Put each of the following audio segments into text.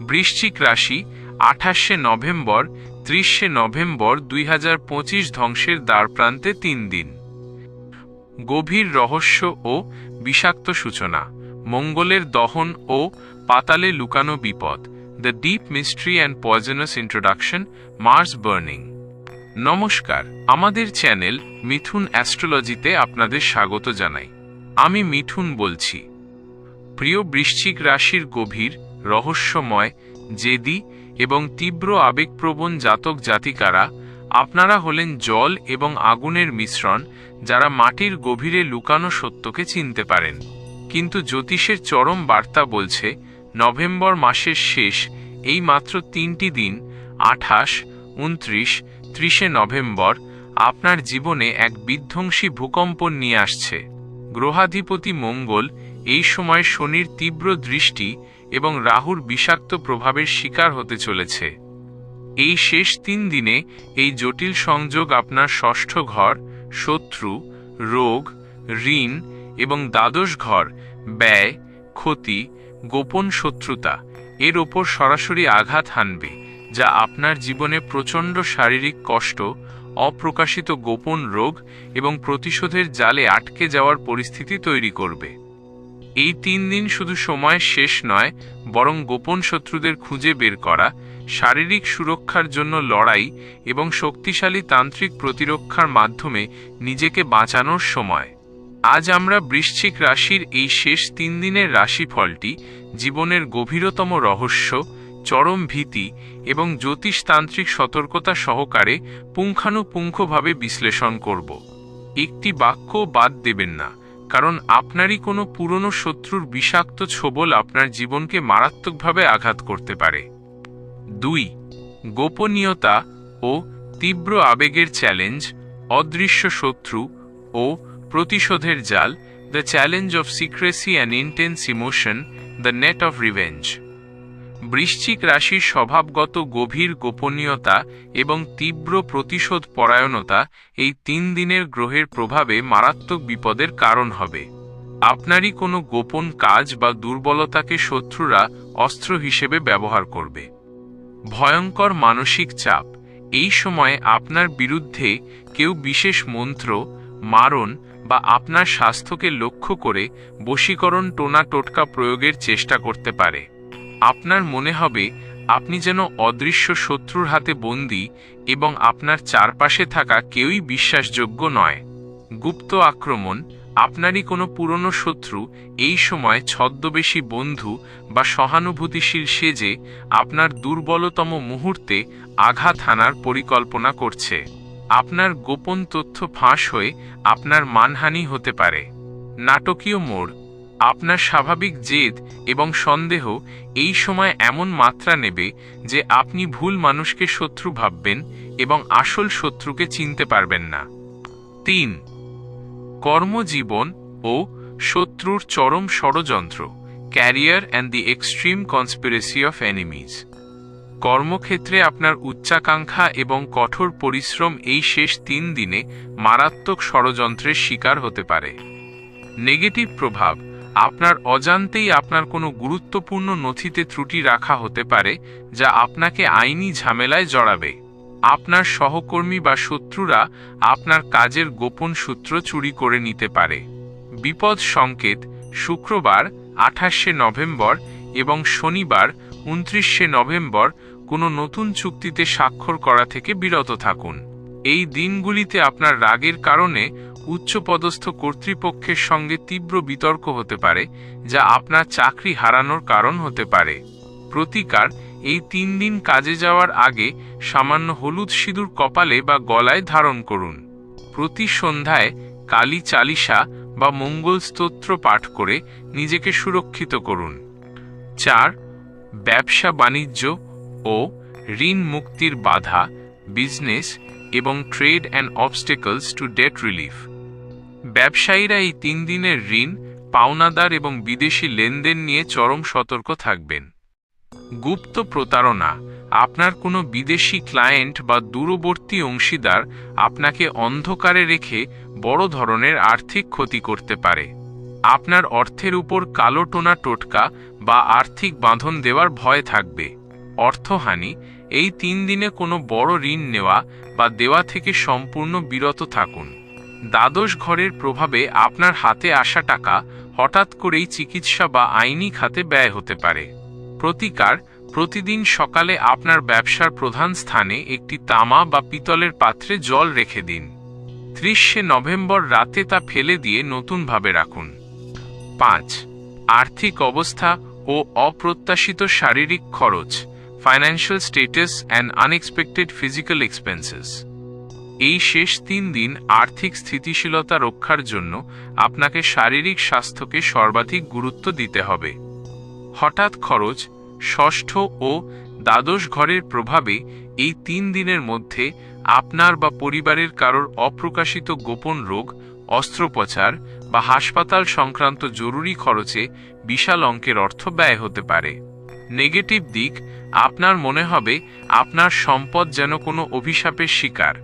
বৃশ্চিক রাশি আঠাশে নভেম্বর, ত্রিশে নভেম্বর দুই হাজার পঁচিশ ধ্বংসের দ্বারপ্রান্তে তিন দিন। গভীর রহস্য ও বিষাক্ত সূচনা, মঙ্গলের দহন ও পাতালে লুকানো বিপদ, the deep mystery and poisonous introduction, Mars burning. নমস্কার, আমাদের চ্যানেল মিথুন অ্যাস্ট্রোলজিতে আপনাদের স্বাগত জানাই। আমি মিঠুন বলছি। প্রিয় বৃশ্চিক রাশির গভীর রহস্যময়, জেদি এবং তীব্র আবেগপ্রবণ জাতক জাতিকারা, আপনারা হলেন জল এবং আগুনের মিশ্রণ যারা মাটির গভীরে লুকানো সত্যকে চিনতে পারেন। কিন্তু জ্যোতিষের চরম বার্তা বলছে, নভেম্বর মাসের শেষ, এই মাত্র তিনটি দিন, আঠাশ, উনত্রিশ, ত্রিশে নভেম্বর, আপনার জীবনে এক বিধ্বংসী ভূকম্প নিয়ে আসছে। গ্রহাধিপতি মঙ্গল এই সময় শনির তীব্র দৃষ্টি এবং রাহুর বিষাক্ত প্রভাবের শিকার হতে চলেছে। এই শেষ তিন দিনে এই জটিল সংযোগ আপনার ষষ্ঠ ঘর, শত্রু, রোগ, ঋণ এবং দ্বাদশ ঘর, ব্যয়, ক্ষতি, গোপন শত্রুতা এর ওপর সরাসরি আঘাত হানবে, যা আপনার জীবনে প্রচণ্ড শারীরিক কষ্ট, অপ্রকাশিত গোপন রোগ এবং প্রতিশোধের জালে আটকে যাওয়ার পরিস্থিতি তৈরি করবে। এই তিন দিন শুধু সময় শেষ নয়, বরং গোপন শত্রুদের খুঁজে বের করা, শারীরিক সুরক্ষার জন্য লড়াই এবং শক্তিশালী তান্ত্রিক প্রতিরক্ষার মাধ্যমে নিজেকে বাঁচানোর সময়। আজ আমরা বৃশ্চিক রাশির এই শেষ তিন দিনের রাশিফলটি, জীবনের গভীরতম রহস্য, চরম ভীতি এবং জ্যোতিষতান্ত্রিক সতর্কতা সহকারে পুঙ্খানুপুঙ্খভাবে বিশ্লেষণ করব। একটি বাক্য বাদ দেবেন না। কারণ আপনারই কোনো পুরনো শত্রুর বিষাক্ত ছোবল আপনার জীবনকে মারাত্মকভাবে আঘাত করতে পারে। দুই, গোপনীয়তা ও তীব্র আবেগের চ্যালেঞ্জ, অদৃশ্য শত্রু ও প্রতিশোধের জাল the challenge of secrecy and intense emotion the net of revenge বৃশ্চিক রাশির স্বভাবগত গভীর গোপনীয়তা এবং তীব্র প্রতিশোধ পরায়ণতা এই তিন দিনের গ্রহের প্রভাবে মারাত্মক বিপদের কারণ হবে। আপনারই কোনো গোপন কাজ বা দুর্বলতাকে শত্রুরা অস্ত্র হিসেবে ব্যবহার করবে। ভয়ঙ্কর মানসিক চাপ। এই সময়ে আপনার বিরুদ্ধে কেউ বিশেষ মন্ত্র, মারণ বা আপনার স্বাস্থ্যকে লক্ষ্য করে বশীকরণ টোনা টোটকা প্রয়োগের চেষ্টা করতে পারে। আপনার মনে হবে আপনি যেন অদৃশ্য শত্রুর হাতে বন্দী এবং আপনার চারপাশে থাকা কেউই বিশ্বাসযোগ্য নয়। গুপ্ত আক্রমণ, আপনারই কোনো পুরনো শত্রু, এই সময় ছদ্মবেশী বন্ধু বা সহানুভূতিশীল সেজে আপনার দুর্বলতম মুহূর্তে আঘাত হানার পরিকল্পনা করছে। আপনার গোপন তথ্য ফাঁস হয়ে আপনার মানহানি হতে পারে। নাটকীয় মোড় আপনার স্বাভাবিক জেদ এবং সন্দেহ এই সময় এমন মাত্রা নেবে যে আপনি ভুল মানুষকে শত্রু ভাববেন এবং আসল শত্রুকে চিনতে পারবেন না। তিন, কর্মজীবন ও শত্রুর চরম ষড়যন্ত্র, career and the extreme conspiracy of enemies. কর্মক্ষেত্রে আপনার উচ্চাকাঙ্ক্ষা এবং কঠোর পরিশ্রম এই শেষ তিন দিনে মারাত্মক ষড়যন্ত্রের শিকার হতে পারে। নেগেটিভ প্রভাব আপনার অজান্তেই আপনার কোনো গুরুত্বপূর্ণ নথিতে ত্রুটি রাখা হতে পারে, যা আপনাকে আইনি ঝামেলায় জড়াবে। আপনার সহকর্মী বা শত্রুরা আপনার কাজের গোপন সূত্র চুরি করে নিতে পারে। বিপদ সংকেত, শুক্রবার, আঠাশে নভেম্বর এবং শনিবার, উনত্রিশে নভেম্বর কোনো নতুন চুক্তিতে স্বাক্ষর করা থেকে বিরত থাকুন। এই দিনগুলিতে আপনার রাগের কারণে উচ্চপদস্থ কর্তৃপক্ষের সঙ্গে তীব্র বিতর্ক হতে পারে, যা আপনার চাকরি হারানোর কারণ হতে পারে। প্রতিকার, এই তিন দিন কাজে যাওয়ার আগে সামান্য হলুদ সিঁদুর কপালে বা গলায় ধারণ করুন। প্রতি সন্ধ্যায় কালী চালিসা বা মঙ্গল স্তোত্র পাঠ করে নিজেকে সুরক্ষিত করুন। চার, ব্যবসা বাণিজ্য ও ঋণ মুক্তির বাধা, বিজনেস এবং trade and obstacles to date relief. ব্যবসায়ীরা এই তিন দিনের ঋণ, পাওনাদার এবং বিদেশি লেনদেন নিয়ে চরম সতর্ক থাকবেন। গুপ্ত প্রতারণা, আপনার কোনো বিদেশি ক্লায়েন্ট বা দূরবর্তী অংশীদার আপনাকে অন্ধকারে রেখে বড় ধরনের আর্থিক ক্ষতি করতে পারে। আপনার অর্থের উপর কালো টোনা টোটকা বা আর্থিক বাঁধন দেওয়ার ভয় থাকবে। অর্থহানি, এই তিন দিনে কোনো বড় ঋণ নেওয়া বা দেওয়া থেকে সম্পূর্ণ বিরত থাকুন। দ্বাদশ ঘরের প্রভাবে আপনার হাতে আসা টাকা হঠাৎ করেই চিকিৎসা বা আইনি খাতে ব্যয় হতে পারে। প্রতিকার, প্রতিদিন সকালে আপনার ব্যবসার প্রধান স্থানে একটি তামা বা পিতলের পাত্রে জল রেখে দিন। ত্রিশে নভেম্বর রাতে তা ফেলে দিয়ে নতুনভাবে রাখুন। পাঁচ, আর্থিক অবস্থা ও অপ্রত্যাশিত শারীরিক খরচ financial status and unexpected physical expenses এই শেষ তিন দিন আর্থিক স্থিতিশীলতা রক্ষার জন্য আপনাকে শারীরিক স্বাস্থ্যকে সর্বাধিক গুরুত্ব দিতে হবে। হঠাৎ খরচ, ষষ্ঠ ও দ্বাদশ ঘরের প্রভাবে এই তিন দিনের মধ্যে আপনার বা পরিবারের কারোর অপ্রকাশিত গোপন রোগ, অস্ত্রোপচার বা হাসপাতাল সংক্রান্ত জরুরি খরচে বিশাল অঙ্কের অর্থ ব্যয় হতে পারে। নেগেটিভ দিক, আপনার মনে হবে আপনার সম্পদ যেন কোনো অভিশাপের শিকার।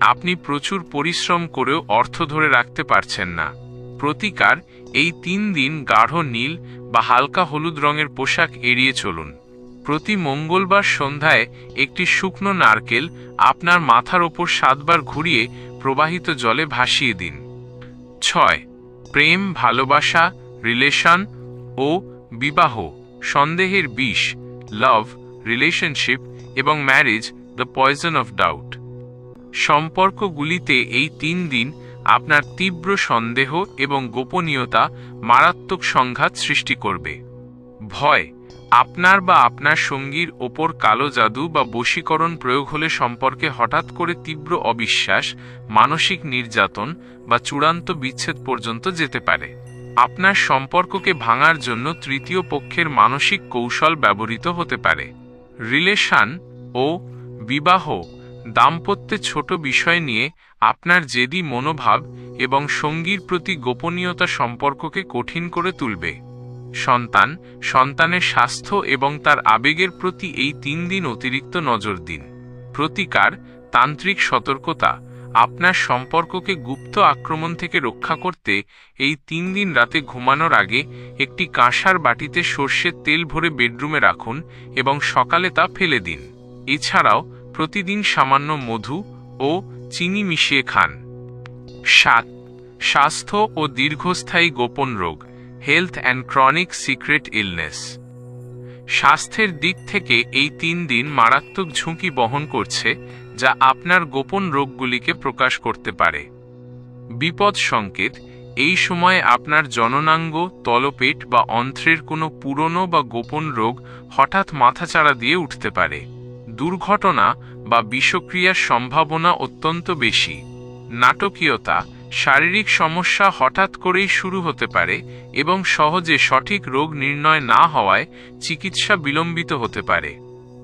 আপনি প্রচুর পরিশ্রম করেও অর্থ ধরে রাখতে পারছেন না। প্রতিকার, এই তিন দিন গাঢ় নীল বা হালকা হলুদ রঙের পোশাক এড়িয়ে চলুন। প্রতি মঙ্গলবার সন্ধ্যায় একটি শুকনো নারকেল আপনার মাথার ওপর সাতবার ঘুরিয়ে প্রবাহিত জলে ভাসিয়ে দিন। ছয়, প্রেম, ভালোবাসা, রিলেশন ও বিবাহ, সন্দেহের বিষ, লাভ, রিলেশনশিপ এবং marriage, the poison of doubt. সম্পর্কগুলিতে এই তিন দিন আপনার তীব্র সন্দেহ এবং গোপনীয়তা মারাত্মক সংঘাত সৃষ্টি করবে। ভয়, আপনার বা আপনার সঙ্গীর ওপর কালো জাদু বা বশীকরণ প্রয়োগ হলে সম্পর্কে হঠাৎ করে তীব্র অবিশ্বাস, মানসিক নির্যাতন বা চূড়ান্ত বিচ্ছেদ পর্যন্ত যেতে পারে। আপনার সম্পর্ককে ভাঙার জন্য তৃতীয় পক্ষের মানসিক কৌশল ব্যবহৃত হতে পারে। রিলেশন ও বিবাহ দাম্পত্যে ছোট বিষয় নিয়ে আপনার জেদি মনোভাব এবং সঙ্গীর প্রতি গোপনীয়তা সম্পর্ককে কঠিন করে তুলবে। সন্তান, সন্তানের স্বাস্থ্য এবং তার আবেগের প্রতি এই তিন দিন অতিরিক্ত নজর দিন। প্রতিকার, তান্ত্রিক সতর্কতা, আপনার সম্পর্ককে গুপ্ত আক্রমণ থেকে রক্ষা করতে এই তিন দিন রাতে ঘুমানোর আগে একটি কাঁসার বাটিতে সর্ষের তেল ভরে বেডরুমে রাখুন এবং সকালে তা ফেলে দিন। এছাড়াও প্রতিদিন সামান্য মধু ও চিনি মিশিয়ে খান। সাত, স্বাস্থ্য ও দীর্ঘস্থায়ী গোপন রোগ health and chronic secret illness স্বাস্থ্যের দিক থেকে এই তিন দিন মারাত্মক ঝুঁকি বহন করছে, যা আপনার গোপন রোগগুলিকে প্রকাশ করতে পারে। বিপদ সংকেত, এই সময়ে আপনার জননাঙ্গ, তলপেট বা অন্ত্রের কোনো পুরনো বা গোপন রোগ হঠাৎ মাথাচাড়া দিয়ে উঠতে পারে। দুর্ঘটনা বা বিষক্রিয়ার সম্ভাবনা অত্যন্ত বেশি। নাটকীয়তা, শারীরিক সমস্যা হঠাৎ করেই শুরু হতে পারে এবং সহজে সঠিক রোগ নির্ণয় না হওয়ায় চিকিৎসা বিলম্বিত হতে পারে।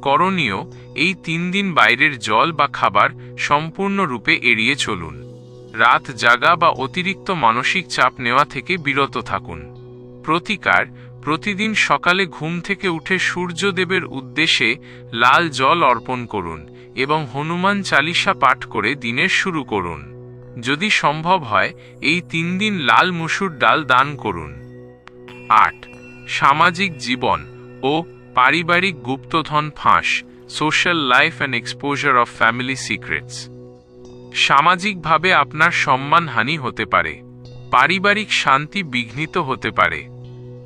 করণীয়, এই তিন দিন বাইরের জল বা খাবার সম্পূর্ণরূপে এড়িয়ে চলুন। রাত জাগা বা অতিরিক্ত মানসিক চাপ নেওয়া থেকে বিরত থাকুন। প্রতিকার প্রতিদিন সকালে ঘুম থেকে উঠে সূর্যদেবের উদ্দেশ্যে লাল জল অর্পণ করুন এবং হনুমান চালিসা পাঠ করে দিনের শুরু করুন। যদি সম্ভব হয়, এই তিন দিন লাল মুসুর ডাল দান করুন। আট, সামাজিক জীবন ও পারিবারিক গুপ্তধন ফাঁস, social life and exposure of family secrets. সামাজিকভাবে আপনার সম্মানহানি হতে পারে। পারিবারিক শান্তি বিঘ্নিত হতে পারে।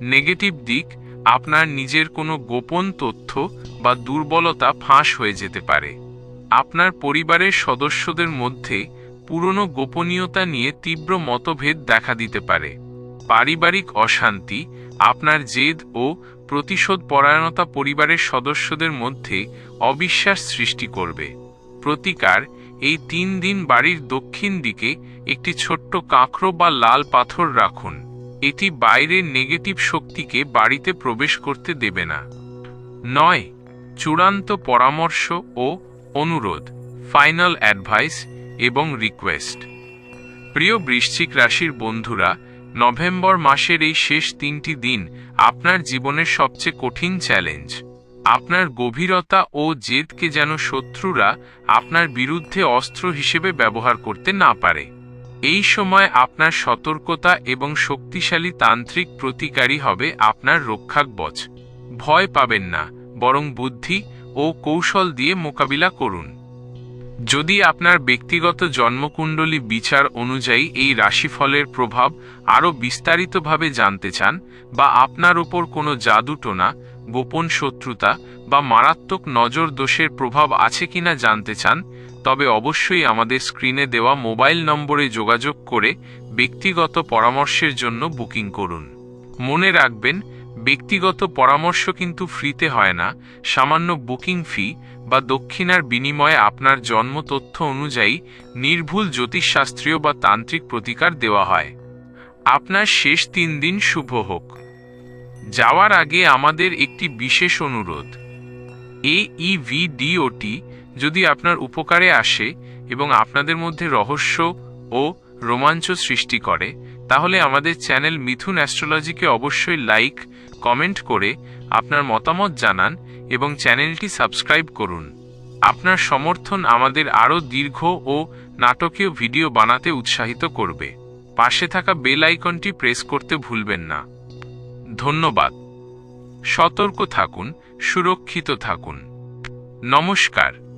নেগেটিভ দিক আপনার নিজের কোনো গোপন তথ্য বা দুর্বলতা ফাঁস হয়ে যেতে পারে। আপনার পরিবারের সদস্যদের মধ্যে পুরনো গোপনীয়তা নিয়ে তীব্র মতভেদ দেখা দিতে পারে। পারিবারিক অশান্তি, আপনার জেদ ও প্রতিশোধ পরায়ণতা পরিবারের সদস্যদের মধ্যে অবিশ্বাস সৃষ্টি করবে। প্রতিকার এই তিন দিন বাড়ির দক্ষিণ দিকে একটি ছোট্ট কাঁকড়ো বা লাল পাথর রাখুন। এটি বাইরের নেগেটিভ শক্তিকে বাড়িতে প্রবেশ করতে দেবে না। নয়, চূড়ান্ত পরামর্শ ও অনুরোধ, ফাইনাল অ্যাডভাইস এবং রিকোয়েস্ট। প্রিয় বৃশ্চিক রাশির বন্ধুরা, নভেম্বর মাসের এই শেষ তিনটি দিন আপনার জীবনের সবচেয়ে কঠিন চ্যালেঞ্জ। আপনার গভীরতা ও জেদকে যেন শত্রুরা আপনার বিরুদ্ধে অস্ত্র হিসেবে ব্যবহার করতে না পারে। এই সময় আপনার সতর্কতা এবং শক্তিশালী তান্ত্রিক প্রতিকারী হবে আপনার রক্ষাকবচ ভয় পাবেন না, বরং বুদ্ধি ও কৌশল দিয়ে মোকাবিলা করুন। যদি আপনার ব্যক্তিগত জন্মকুণ্ডলী বিচার অনুযায়ী এই রাশিফলের প্রভাব আরও বিস্তারিতভাবে জানতে চান বা আপনার ওপর কোনো জাদুটোনা গোপন শত্রুতা বা মারাত্মক নজর দোষের প্রভাব আছে কিনা জানতে চান, তবে অবশ্যই আমাদের স্ক্রিনে দেওয়া মোবাইল নম্বরে যোগাযোগ করে ব্যক্তিগত পরামর্শের জন্য বুকিং করুন। মনে রাখবেন, ব্যক্তিগত পরামর্শ কিন্তু ফ্রিতে হয় না। সামান্য বুকিং ফি বা দক্ষিণার বিনিময়ে আপনার জন্ম তথ্য অনুযায়ী নির্ভুল জ্যোতিষশাস্ত্রীয় বা তান্ত্রিক প্রতিকার দেওয়া হয়। আপনার শেষ তিন দিন শুভ হোক। যাওয়ার আগে আমাদের একটি বিশেষ অনুরোধ। এই ভিডিওটি যদি আপনার উপকারে আসে এবং আপনাদের মধ্যে রহস্য ও রোমাঞ্চ সৃষ্টি করে, তাহলে আমাদের চ্যানেল মিথুন অ্যাস্ট্রোলজিকে অবশ্যই লাইক, কমেন্ট করে আপনার মতামত জানান এবং চ্যানেলটি সাবস্ক্রাইব করুন। আপনার সমর্থন আমাদের আরও দীর্ঘ ও নাটকীয় ভিডিও বানাতে উৎসাহিত করবে। পাশে থাকা বেল আইকনটি প্রেস করতে ভুলবেন না। ধন্যবাদ। সতর্ক থাকুন সুরক্ষিত থাকুন। নমস্কার।